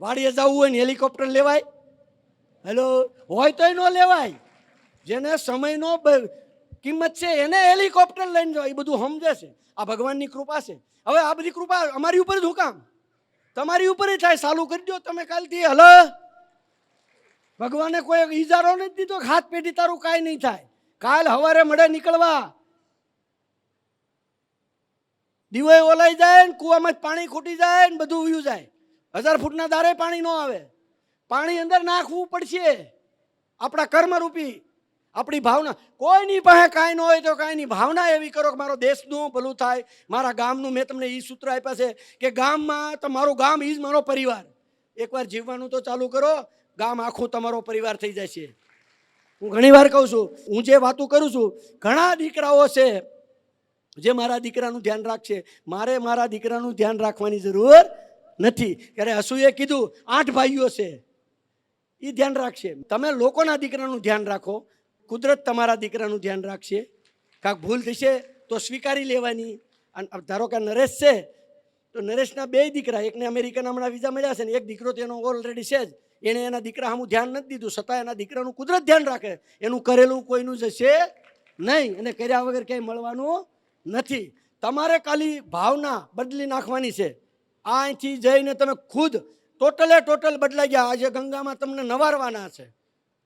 વાડીએ જવું હોય ને હેલિકોપ્ટર લેવાય? હેલો? હોય તોય ન લેવાય. જેને સમયનો કિંમત છે એને હેલિકોપ્ટર લઈને જવાય. એ બધું સમજે છે. આ ભગવાનની કૃપા છે. હવે આ બધી કૃપા અમારી ઉપર જ હું કામ? તમારી ઉપર જ થાય. ચાલુ કરી દો તમે કાલથી, હલો? ભગવાને કોઈ ઈજારો નથી દીધો? હાથ પેઢી તારું કાંઈ નહીં થાય. કાલ હવારે મળે નીકળવા. દીવો ઓલાઈ જાય ને કૂવામાં પાણી ખૂટી જાય ને બધું ઉયું જાય. હજાર ફૂટના દારે પાણી ન આવે. પાણી અંદર નાખવું પડશે. આપણા કર્મરૂપી, આપણી ભાવના. કોઈની પાસે કાંઈ ન હોય તો કાંઈ નહીં ભાવના એવી કરો કે મારો દેશનું ભલું થાય. મારા ગામનું મેં તમને એ સૂત્ર આપ્યા છે કે ગામમાં તમારું ગામ એ જ મારો પરિવાર. એકવાર જીવવાનું તો ચાલુ કરો. ગામ આખું તમારો પરિવાર થઈ જશે. હું ઘણી વાર કહું છું, હું જે વાતો કરું છું, ઘણા દીકરાઓ છે જે મારા દીકરાનું ધ્યાન રાખશે. મારે મારા દીકરાનું ધ્યાન રાખવાની જરૂર નથી. ત્યારે હસુએ કીધું, આઠ ભાઈઓ છે. એ ધ્યાન રાખશે. તમે લોકોના દીકરાનું ધ્યાન રાખો. કુદરત તમારા દીકરાનું ધ્યાન રાખશે. કાંક ભૂલ થશે તો સ્વીકારી લેવાની. અને ધારો કે નરેશ છે, તો નરેશના બે દીકરા, એકને અમેરિકન હમણાં વિઝા મળ્યા છે ને એક દીકરો તેનો ઓલરેડી છે જ. એણે એના દીકરા સામું ધ્યાન નથી દીધું. છતાં એના દીકરાનું કુદરત ધ્યાન રાખે. એનું કરેલું કોઈનું જશે નહીં. અને કર્યા વગર ક્યાંય મળવાનું નથી. તમારે ખાલી ભાવના બદલી નાખવાની છે. અહીંથી જઈને તમે ખુદ ટોટલે ટોટલ બદલાઈ ગયા. આજે ગંગામાં તમને નવારવાના છે.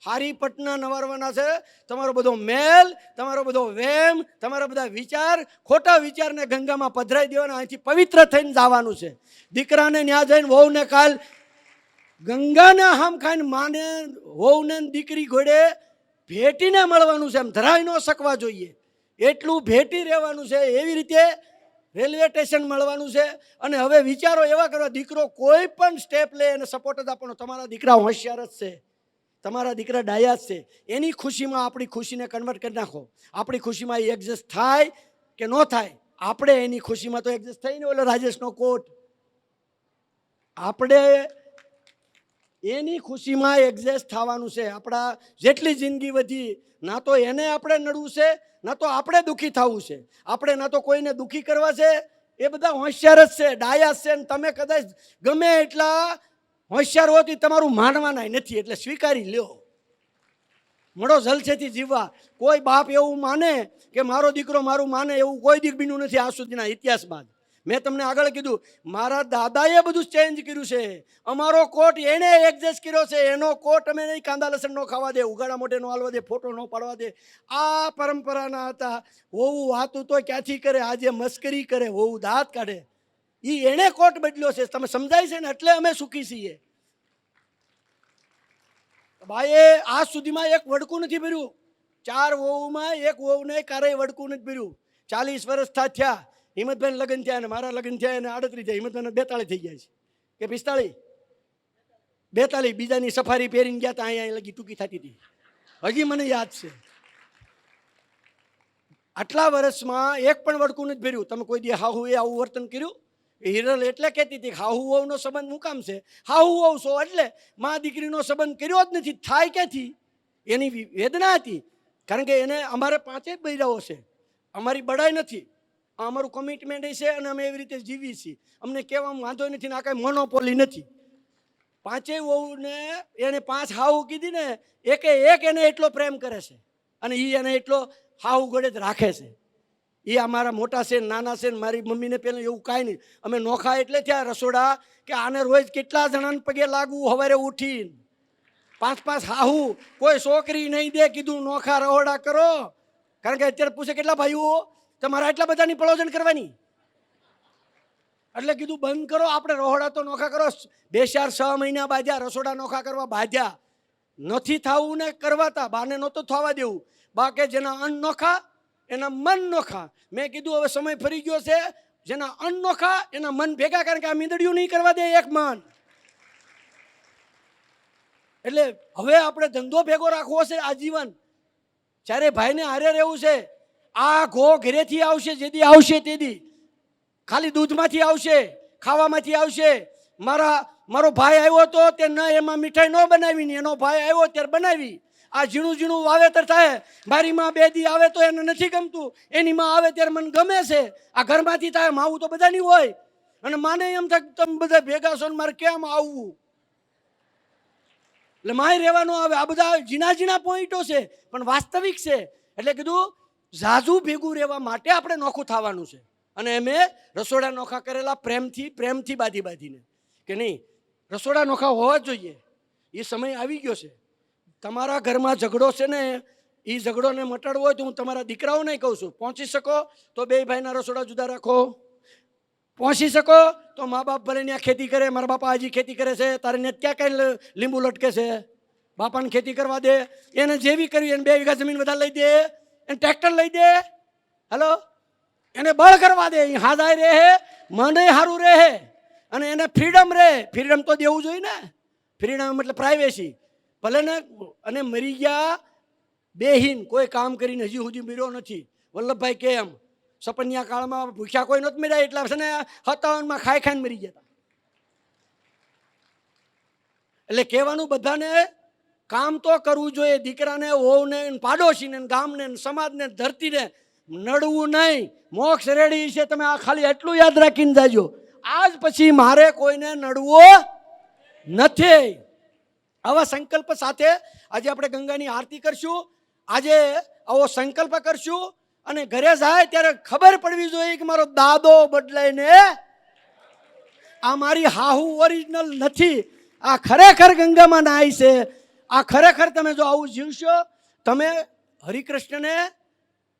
હારી પટના નવારવાના છે. તમારો બધો મેલ, તમારો બધો વેમ, તમારા બધા વિચાર, ખોટા વિચારને ગંગામાં પધરાઈ દેવાના. અહીંથી પવિત્ર થઈને જવાનું છે. દીકરાને ન્યા જઈને વહુને કાલ ગંગાના હામ ખાઈને માને, વહુને દીકરી ઘોડે ભેટીને મળવાનું છે. એમ ધરાઈ ન શકવા જોઈએ. એટલું ભેટી રહેવાનું છે. એવી રીતે રેલવે સ્ટેશન મળવાનું છે. અને હવે વિચારો એવા કરવા દીકરો કોઈ પણ સ્ટેપ લે અને સપોર્ટ જ આપવાનો. તમારા દીકરા હોશિયાર જ છે. તમારા દીકરા ડાયા જ છે. એની ખુશીમાં આપણી ખુશીને કન્વર્ટ કરી નાખો. આપણી ખુશીમાં એ એડજસ્ટ થાય કે ન થાય, આપણે એની ખુશીમાં તો એડજસ્ટ થઈને ઓલો રાજેશનો કોટ. આપણે એની ખુશીમાં એડજસ્ટ થવાનું છે. આપણા જેટલી જિંદગી વધી, ના તો એને આપણે નડવું છે ના તો આપણે દુઃખી થવું છે. આપણે ના તો કોઈને દુઃખી કરવા છે. એ બધા હોશિયાર જ છે, ડાયા છે ને તમે કદાચ ગમે એટલા હોશિયાર હોતી તમારું માનવાના નથી, એટલે સ્વીકારી લ્યો. મળો જલસેથી જીવવા. કોઈ બાપ એવું માને કે મારો દીકરો મારું માને એવું કોઈ દીકબીનું નથી આ સુધીના ઇતિહાસમાં મેં તમને આગળ કીધું, મારા દાદાએ બધું ચેન્જ કર્યું છે. અમારો કોટ એણે એડજસ્ટ કર્યો છે. એનો કોટ અમે નહીં કાંદા લસણ નો ખાવા દે, ઉગાડા મોઢે નો હાલવા દે, ફોટો નો પાડવા દે. આ પરંપરાના હતા. હોવું વાતું તો ક્યાંથી કરે? આજે મસ્કરી કરે, હોવું દાંત કાઢે. એ એણે કોટ બદલ્યો છે. તમે સમજાય છે ને? એટલે અમે સુખી છીએ. ભાઈએ આજ સુધીમાં એક વડકું નથી ભર્યું ચાર વહુમાં એક વહુને ક્યારેય વડકું નથી ભર્યું ચાલીસ વર્ષ થયા. હિંમતભાઈ લગ્ન થયા અને મારા લગ્ન થયા અને આડત્રીસ થયા, હિંમતભાઈને બેતાળીસ થઈ ગયા છે. કે પિસ્તાળીસ? બેતાળીસ. બીજાની સફારી પહેરીને ગયા હતા અહીંયા લગી ટૂંકી થતી હતી. હજી મને યાદ છે. આટલા વર્ષમાં એક પણ વડકું નથી ભર્યું. તમે કોઈ દી હાહુ એ આવું વર્તન કર્યું? હિરલ એટલે કહેતી હતી હાહુ વહુનો સંબંધ કામ છે? હાહુ વહુ છો એટલે મા દીકરીનો સંબંધ કર્યો જ નથી. થાય ક્યાંથી? એની વેદના હતી. કારણ કે એને અમારે પાંચેય બૈરાઓ છે. અમારી બડાઈ નથી. અમારું કમિટમેન્ટ છે અને અમે એવી રીતે જીવીએ છીએ. અમને કહેવામાં વાંધો નથી ને આ કાંઈ મોનોપોલી નથી. પાંચેય વહુને એને પાંચ હાહુ કીધી ને, એકે એક એને એટલો પ્રેમ કરે છે અને એ એને એટલો હાહુ ગળે જ રાખે છે. એ અમારા મોટા છે નાના છે મારી મમ્મીને પહેલાં એવું કાંઈ નહીં. અમે નોખા એટલે થયા રસોડા કે આને રોજ કેટલા જણાને પગે લાગવું સવારે ઉઠીને. પાંચ પાંચ હાહુ, કોઈ છોકરી નહીં દે, કીધું નોખા રહોડા કરો. કારણ કે અત્યારે પૂછે કેટલા ભાઈઓ? તમારા એટલા બધાની પળોજન કરવાની? એટલે કીધું, બંધ કરો, આપણે રહોડા તો નોખા કરો. બે ચાર છ મહિના બાજ્યા, રસોડા નોખા કરવા બાજ્યા. નથી થવું ને કરવાતા, બાને નહોતું થવા દેવું. બા જેના અન્ન નોખા, એના મન નોખા. મેં કીધું, હવે સમય ફરી ગયો છે. જેના અન્ન નોખા, એના મન ભેગા, કારણ કે આ મીંદડિયું નહીં કરવા દે એક મન. એટલે હવે આપણે ધંધો ભેગો રાખવો છે આજીવન. જ્યારે ભાઈને હારે રહેવું છે આ ઘો ઘરેથી આવશે, જેદી આવશે તેદી. ખાલી દૂધમાંથી આવશે, ખાવામાંથી આવશે. મારા, મારો ભાઈ આવ્યો હતો તે ન એમાં મીઠાઈ ન બનાવી ને એનો ભાઈ આવ્યો ત્યારે બનાવી. આ ઝીણું ઝીણું વાવેતર થાય. મારી માં બે દી આવે તો એને નથી ગમતું. એની માં આવે ત્યારે મને ગમે છે. આ ઘરમાંથી થાય માવું તો બધાની હોય. અને માને એમ થાય તમે બધા ભેગા છો મારે કેમ આવવું એટલે માય રહેવાનું આવે. આ બધા ઝીણા ઝીણા પોઈન્ટો છે, પણ વાસ્તવિક છે. એટલે કીધું ઝાઝુ ભેગું રહેવા માટે આપણે નોખું થવાનું છે. અને એમે રસોડા નોખા કરેલા પ્રેમથી પ્રેમથી બાંધી બાંધીને. કે નહીં, રસોડા નોખા હોવા જોઈએ. એ સમય આવી ગયો છે. તમારા ઘરમાં ઝઘડો છે ને એ ઝઘડોને મટાડવો હોય તો હું તમારા દીકરાઓને કહું છું, પહોંચી શકો તો બે ભાઈના રસોડા જુદા રાખો. પહોંચી શકો તો મા બાપ ભલે ત્યાં ખેતી કરે, મારા બાપા હજી ખેતી કરે છે, તારે ને ક્યાં કઈ લીંબુ લટકે છે? બાપાને ખેતી કરવા દે. એને જેવી કરવી એને બે વીઘા જમીન વધારે લઈ દે. એને ટ્રેક્ટર લઈ દે. હલો? એને બળ કરવા દે. એ હાદાય રહે મને સારું રહે અને એને ફ્રીડમ રહે. ફ્રીડમ તો દેવું જોઈએ ને. ફ્રીડમ એટલે પ્રાઇવેસી ભલે ને અને મરી ગયા, બેહીન, કોઈ કામ કરીને હજી સુધી મર્યો નથી. વલ્લભભાઈ કે એમ, સપન્યા કાળમાં ભૂખ્યા કોઈ નહોતું મર્યા? એટલા છે ને હતાવનમાં ખાઈ ખાઈને મરી ગયા એટલે કહેવાનું બધાને કામ તો કરવું જોઈએ, દીકરાને, વહુને પાડોશીને ગામને સમાજને ધરતીને નડવું નહીં. મોક્ષ રેડી છે, તમે આ ખાલી એટલું યાદ રાખીને જાજો. આજ પછી મારે કોઈને નડવો નથી. આવા સંકલ્પ સાથે આજે આપણે ગંગાની આરતી કરશું. આજે આવો સંકલ્પ કરશું. અને ઘરે જાય ત્યારે ખબર પડવી જોઈએ કે મારો દાદો બદલાઈને આ મારી હાહુ ઓરિજિનલ નથી. આ ખરેખર ગંગામાં નાય છે. આ ખરેખર તમે જો આવું જીવશો, તમે હરિકૃષ્ણને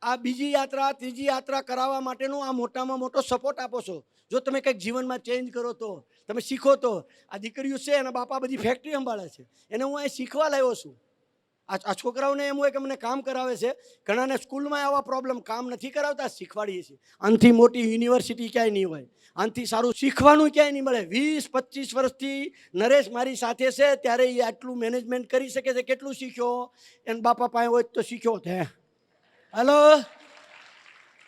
આ બીજી યાત્રા, ત્રીજી યાત્રા કરાવવા માટેનો આ મોટામાં મોટો સપોર્ટ આપો છો. જો તમે કંઈક જીવનમાં ચેન્જ કરો તો, તમે શીખો તો, આ દીકરીઓ છે એના બાપા બધી ફેક્ટરી સંભાળે છે. એને હું અહીં શીખવા લાવ્યો છું. આ છોકરાઓને એમ હોય કે મને કામ કરાવે છે, ઘણાને સ્કૂલમાં આવા પ્રોબ્લેમ કામ નથી કરાવતા, શીખવાડીએ છીએ. આનથી મોટી યુનિવર્સિટી ક્યાંય નહીં હોય. આનથી સારું શીખવાનું ક્યાંય નહીં મળે. વીસ, પચીસ વર્ષથી નરેશ મારી સાથે છે, ત્યારે એ આટલું મેનેજમેન્ટ કરી શકે છે. કેટલું શીખ્યો? એને બાપા પાસે હોય તો શીખ્યો છે હલો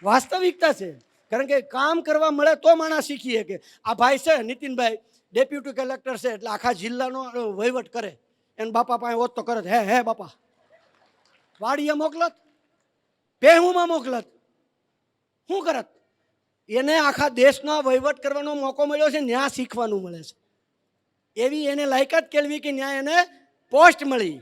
વાસ્તવિકતા છે. કારણ કે કામ કરવા મળે તો માણસ શીખીએ કે આ ભાઈ છે, નીતિનભાઈ ડેપ્યુટી કલેક્ટર છે, એટલે આખા જિલ્લાનો વહીવટ કરે. એને બાપા પાસે હોત તો કરત. હે હે, બાપા. વાડીએ મોકલત પેહુમાં મોકલત. શું કરત? એને આખા દેશનો વહીવટ કરવાનો મોકો મળ્યો છે ન્યા શીખવાનું મળે છે. એવી એને લાયકાત કેળવી કે ન્યા એને પોસ્ટ મળી.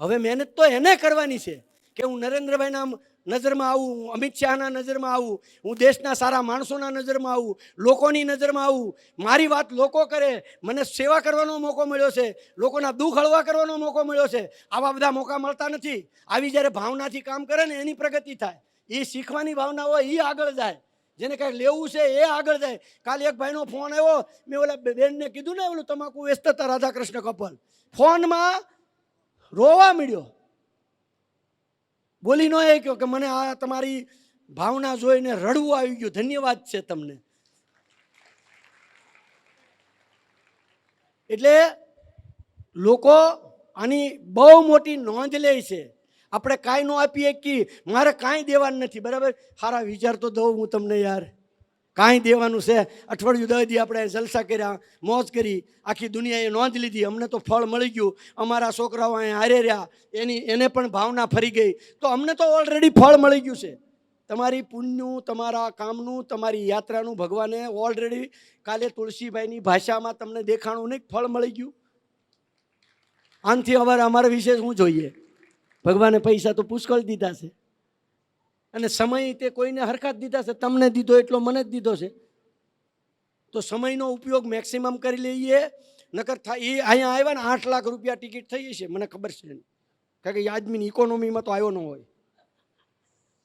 હવે મહેનત તો એને કરવાની છે. કે હું નરેન્દ્રભાઈના નજરમાં આવું અમિત શાહના નજરમાં આવું, હું દેશના સારા માણસોના નજરમાં આવું, લોકોની નજરમાં આવું. મારી વાત લોકો કરે, મને સેવા કરવાનો મોકો મળ્યો છે, લોકોના દુઃખ હળવા કરવાનો મોકો મળ્યો છે. આવા બધા મોકા મળતા નથી. આવી જ્યારે ભાવનાથી કામ કરે ને એની પ્રગતિ થાય. એ શીખવાની ભાવના હોય, એ આગળ જાય. જેને કાંઈ લેવું છે, એ આગળ જાય. કાલે એક ભાઈનો ફોન આવ્યો, મેં ઓલા બેનને કીધું ને ઓલું તમાકુ વેચતા રાધાકૃષ્ણ કપલ. ફોનમાં રોવા મળ્યો બોલી નો એ કહ્યો કે મને આ તમારી ભાવના જોઈને રડવું આવી ગયું. ધન્યવાદ છે તમને. એટલે લોકો આની બહુ મોટી નોંધ લે છે. આપણે કાંઈ ન આપીએ કે મારે કાંઈ દેવાનું નથી. બરાબર? સારા વિચાર તો દઉં હું તમને યાર. કાંઈ દેવાનું છે? અઠવાડિયું દસ દી આપણે જલસા કર્યા, મોજ કરી, આખી દુનિયાએ નોંધ લીધી. અમને તો ફળ મળી ગયું. અમારા છોકરાઓ અહીંયા હારે રહ્યા. એની, એને પણ ભાવના ફરી ગઈ. તો અમને તો ઓલરેડી ફળ મળી ગયું છે. તમારી પુણ્યનું, તમારા કામનું, તમારી યાત્રાનું ભગવાને ઓલરેડી કાલે તુલસીભાઈની ભાષામાં તમને દેખાણું નહીં, ફળ મળી ગયું. આનથી અમારે, અમારા વિશે શું જોઈએ? ભગવાને પૈસા તો પુષ્કળ દીધા છે. અને સમય તે કોઈને હરખા જ દીધા છે. તમને દીધો એટલો મને જ દીધો છે. તો સમયનો ઉપયોગ મેક્સિમમ કરી લઈએ, નકર થાય એ અહીંયા આવ્યા ને આઠ લાખ રૂપિયા ટિકિટ થઈ છે મને ખબર છે કારણ કે એ ઇકોનોમીમાં તો આવ્યો ન હોય.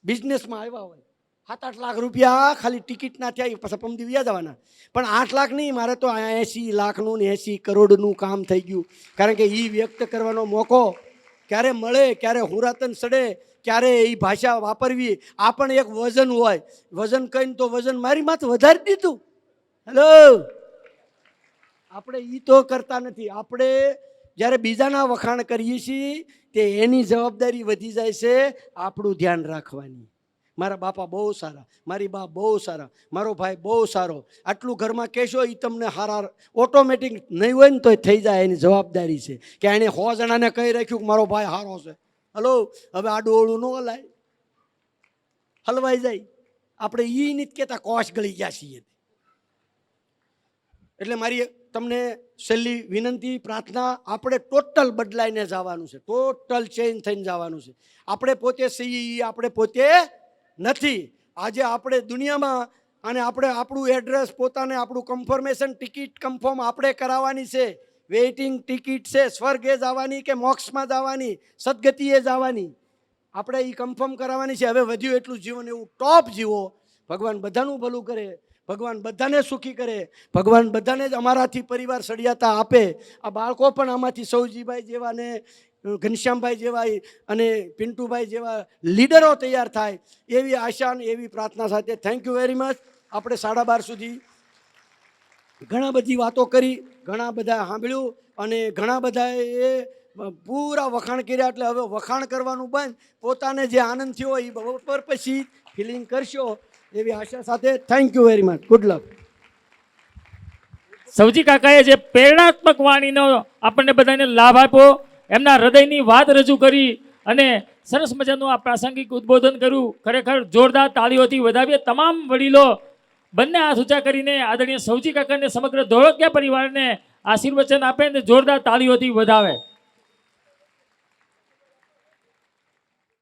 બિઝનેસમાં આવ્યા હોય. સાત આઠ લાખ રૂપિયા ખાલી ટિકિટના થયા પછી પમદી વ્યા જવાના. પણ આઠ લાખ નહીં, મારે તો એંસી લાખનું ને એંસી કરોડનું કામ થઈ ગયું. કારણ કે એ વ્યક્ત કરવાનો મોકો ક્યારે મળે, ક્યારે હુરાતન સડે ક્યારે એ ભાષા વાપરવી આ પણ એક વજન હોય. વજન કહીને તો વજન મારી માથે વધારી દીધું. હેલો આપણે એ તો કરતા નથી. આપણે જ્યારે બીજાના વખાણ કરીએ છીએ, તે એની જવાબદારી વધી જાય છે આપણું ધ્યાન રાખવાની. મારા બાપા બહુ સારા. મારી બા બહુ સારા. મારો ભાઈ બહુ સારો. આટલું ઘરમાં કહેશો એ તમને હારા ઓટોમેટિક નહીં હોય ને તો થઈ જાય એની જવાબદારી છે. કે એણે સો જણાને કહી રાખ્યું કે મારો ભાઈ હારો છે. હલો, હવે આ ડોળું ન હલાય. હલવાઈ જાય. આપણે એ નથી કહેતા કોશ ગળી ગયા છીએ. એટલે મારી તમને છેલ્લી વિનંતી, પ્રાર્થના, આપણે ટોટલ બદલાઈને જવાનું છે. ટોટલ ચેન્જ થઈને જવાનું છે. આપણે પોતે છીએ એ આપણે પોતે નથી. આજે આપણે દુનિયામાં અને આપણે આપણું એડ્રેસ પોતાને આપણું કન્ફર્મેશન ટિકિટ કન્ફર્મ આપણે કરાવવાની છે. વેઇટિંગ ટિકિટ છે, સ્વર્ગે જવાની કે મોક્ષમાં જવાની, સદગતિએ જવાની, આપણે એ કન્ફર્મ કરાવવાની છે. હવે વધ્યું એટલું જીવન એવું ટોપ જીવો. ભગવાન બધાનું ભલું કરે, ભગવાન બધાને સુખી કરે, ભગવાન બધાને જ અમારાથી પરિવાર સળિયાતા આપે. આ બાળકો પણ આમાંથી સૌજીભાઈ જેવા ને ઘનશ્યામભાઈ જેવા અને પિન્ટુભાઈ જેવા લીડરો તૈયાર થાય. એવી આશા અને એવી પ્રાર્થના સાથે થેન્ક યુ વેરી મચ આપણે સાડા બાર સુધી ઘણા બધી વાતો કરી, ઘણા બધા સાંભળ્યું અને ઘણા બધાએ પૂરા વખાણ કર્યા એટલે હવે વખાણ કરવાનું બંધ. પોતાને જે આનંદ થયો એ બપોર પછી ફિલિંગ કરશો એવી આશા સાથે thank you very much good luck સૌજી કાકાએ જે પ્રેરણાત્મક વાણીનો આપણને બધાને લાભ આપ્યો, એમના હૃદયની વાત રજૂ કરી અને સરસ મજાનું આ પ્રાસંગિક ઉદ્બોધન કર્યું. ખરેખર જોરદાર તાળીઓથી વધાવીએ. તમામ વડીલો બંને હાથ ઊંચા કરીને આદરણીય સૌજી કાકાને સમગ્ર ધોળકિયા પરિવારને આશીર્વચન આપે અને જોરદાર તાળીઓથી વધાવે.